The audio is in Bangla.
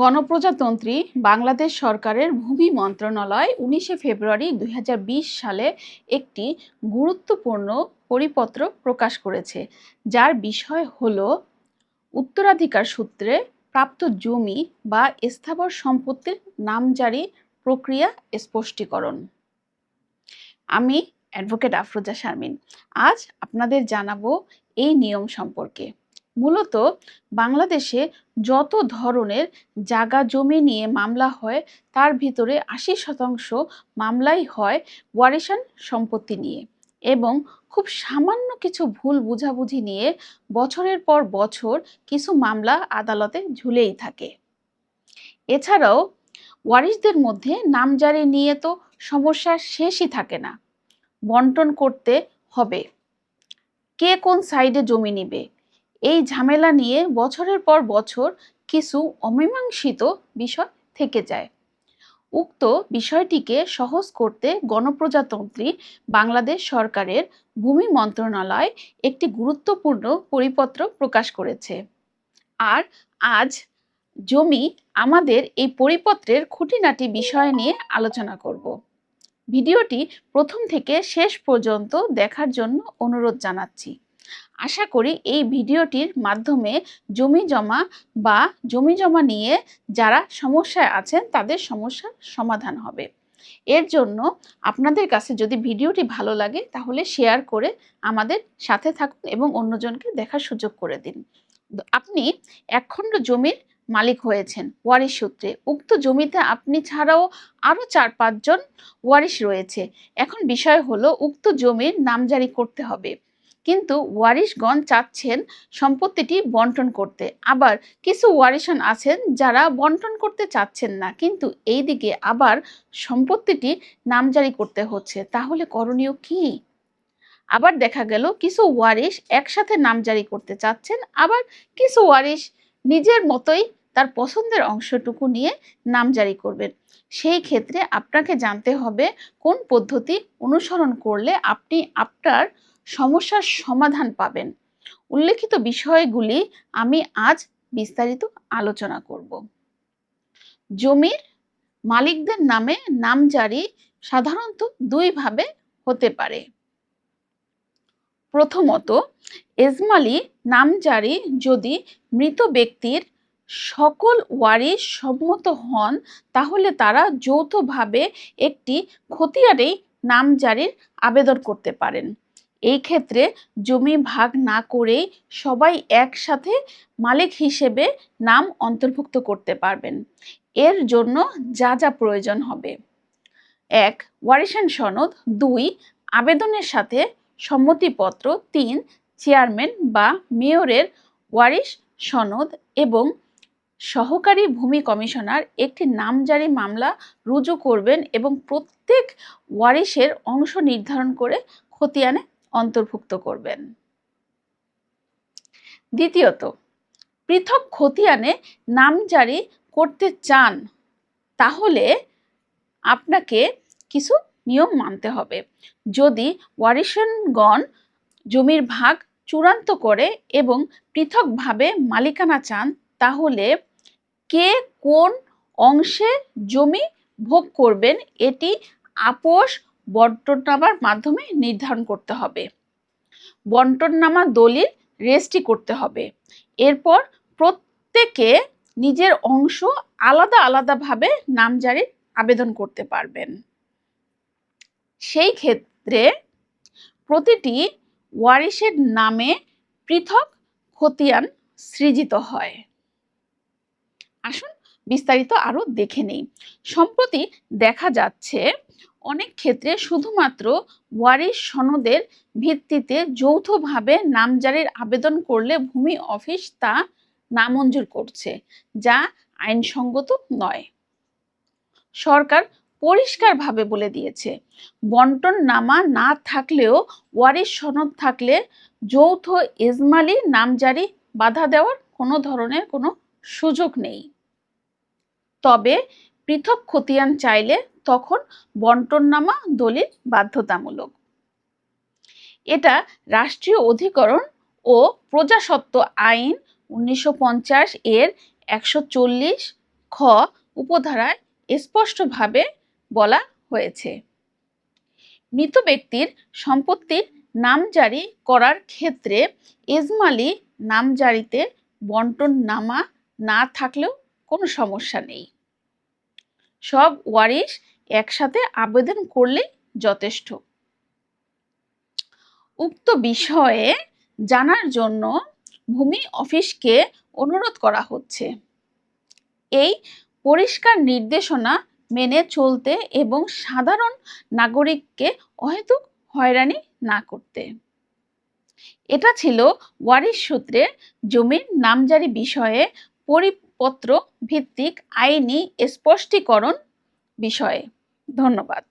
গণপ্রজাতন্ত্রী বাংলাদেশ সরকারের ভূমি মন্ত্রণালয় উনিশে ফেব্রুয়ারি দু হাজার বিশ সালে একটি গুরুত্বপূর্ণ পরিপত্র প্রকাশ করেছে, যার বিষয় হল উত্তরাধিকার সূত্রে প্রাপ্ত জমি বা স্থাবর সম্পত্তির নামজারি প্রক্রিয়া স্পষ্টীকরণ। আমি অ্যাডভোকেট আফরোজা শারমিন। আজ আপনাদের জানাব এই নিয়ম সম্পর্কে। মূলত বাংলাদেশে যত ধরনের জাগা জমি নিয়ে মামলা হয়, তার ভিতরে আশি শতাংশ মামলাই হয় ওয়ারিশান সম্পত্তি নিয়ে এবং খুব সামান্য কিছু ভুল বুঝাবুঝি নিয়ে বছরের পর বছর কিছু মামলা আদালতে ঝুলেই থাকে। এছাড়াও ওয়ারিশদের মধ্যে নামজারি নিয়ে তো সমস্যা শেষই থাকে না। বন্টন করতে হবে। কে কোন সাইডে জমি নিবে? এই ঝামেলা নিয়ে বছরের পর বছর কিছু অমীমাংসিত বিষয় থেকে যায়। উক্ত বিষয়টিকে সহজ করতে গণপ্রজাতন্ত্রী বাংলাদেশ সরকারের ভূমি মন্ত্রণালয় একটি গুরুত্বপূর্ণ পরিপত্র প্রকাশ করেছে। আর আজ জমি আমাদের এই পরিপত্রের খুঁটিনাটি বিষয় নিয়ে আলোচনা করব। ভিডিওটি প্রথম থেকে শেষ পর্যন্ত দেখার জন্য অনুরোধ জানাচ্ছি। আশা করি এই ভিডিওটির মাধ্যমে জমি জমা বা জমি জমা নিয়ে যারা সমস্যায় আছেন, তাদের সমস্যার সমাধান হবে। এর জন্য আপনাদের কাছে যদি ভিডিওটি ভালো লাগে, তাহলে শেয়ার করে আমাদের সাথে থাকুন এবং অন্যজনকে দেখার সুযোগ করে দিন। আপনি একখণ্ড জমির মালিক হয়েছেন, ওয়ারিশ সূত্রে। উক্ত জমিতে আপনি ছাড়াও আরও চার, পাঁচজন ওয়ারিশ রয়েছে। এখন বিষয় হলো, উক্ত জমির নামজারি করতে হবে। কিন্তু ওয়ারিশগণ চাচ্ছেন সম্পত্তিটি বন্টন করতে। আবার কিছু ওয়ারিশান আছেন যারা বন্টন করতে চাচ্ছেন না, কিন্তু এই দিকে আবার সম্পত্তিটি নামজারি করতে হচ্ছে। তাহলে করণীয় কি? আবার দেখা গেল, কিছু ওয়ারিশ একসাথে নামজারি করতে চাচ্ছেন, আবার কিছু ওয়ারিশ নিজের মতোই তার পছন্দের অংশটুকু নিয়ে নামজারি করবেন। সেই ক্ষেত্রে আপনাকে জানতে হবে কোন পদ্ধতি অনুসরণ করলে আপনি আপনার সমস্যার সমাধান পাবেন। উল্লেখিত বিষয়গুলি আমি আজ বিস্তারিত আলোচনা করব। জমির মালিকদের নামে নামজারি সাধারণত দুইভাবে হতে পারে। প্রথমত, এজমালি নামজারি যদি মৃত ব্যক্তির সকল ওয়ারিশ সম্মত হন, তাহলে তারা যৌথভাবে একটি খতিয়ানেই নামজারির আবেদন করতে পারেন। এই ক্ষেত্রে জমি ভাগ না করেই সবাই একসাথে মালিক হিসেবে নাম অন্তর্ভুক্ত করতে পারবেন। এর জন্য যা যা প্রয়োজন হবে। এক, ওয়ারিশান সনদ। দুই, আবেদনের সাথে সম্মতিপত্র। তিন, চেয়ারম্যান বা মেয়রের ওয়ারিশ সনদ এবং সহকারী ভূমি কমিশনার একটি নামজারি মামলা রুজু করবেন এবং প্রত্যেক ওয়ারিশের অংশ নির্ধারণ করে খতিয়ানে অন্তর্ভুক্ত করবেন। দ্বিতীয়ত, পৃথক খতিয়ানে নাম জারি করতে চান, তাহলে আপনাকে কিছু নিয়ম মানতে হবে। যদি ওয়ারিশনগণ জমির ভাগ চূড়ান্ত করে এবং পৃথকভাবে মালিকানা চান, তাহলে কে কোন অংশে জমি ভোগ করবেন, এটি আপোষ বন্টননামার মাধ্যমে নির্ধারণ করতে হবে। বন্টননামা দলিল রেজিস্ট্রি করতে হবে। এরপর প্রত্যেকে নিজের অংশ আলাদা আলাদাভাবে নামজারির আবেদন করতে পারবেন। সেই ক্ষেত্রে প্রতিটি ওয়ারিশের নামে পৃথক খতিয়ান সৃজিত হয়। আসুন বিস্তারিত আরও দেখে নেই। সম্প্রতি দেখা যাচ্ছে অনেক ক্ষেত্রে শুধুমাত্র ওয়ারিশ সনদের ভিত্তিতে যৌথভাবে নামজারির আবেদন করলে ভূমি অফিস তা নামঞ্জুর করছে, যা আইনসঙ্গত নয়। সরকার পরিষ্কারভাবে বলে দিয়েছে বন্টন নামা না থাকলেও ওয়ারিশ সনদ থাকলে যৌথ ইজমালি নামজারি বাধা দেওয়ার কোনো ধরনের কোনো সুযোগ নেই। তবে পৃথক খতিয়ান চাইলে তখন বন্টননামা দলিল বাধ্যতামূলক। এটা রাষ্ট্রীয় অধিকরণ ও প্রজাসত্ব আইন উনিশশো পঞ্চাশ এর একশো খ উপধারায় স্পষ্টভাবে বলা হয়েছে। মৃত ব্যক্তির সম্পত্তির নামজারি করার ক্ষেত্রে এজমালি নামজারিতে বন্টন নামা না থাকলেও কোনো সমস্যা নেই। সব ওয়ারিশ একসাথে আবেদন করলে যথেষ্ট। উক্ত বিষয়ে জানার জন্য ভূমি অফিসকে অনুরোধ করা হচ্ছে। এই পরিষ্কার নির্দেশনা মেনে চলতে এবং সাধারণ নাগরিককে অহেতুক হয়রানি না করতে। এটা ছিল ওয়ারিশ সূত্রে জমির নামজারি বিষয়ে পরিপত্র ভিত্তিক আইনি স্পষ্টীকরণ বিষয়ে। ধন্যবাদ।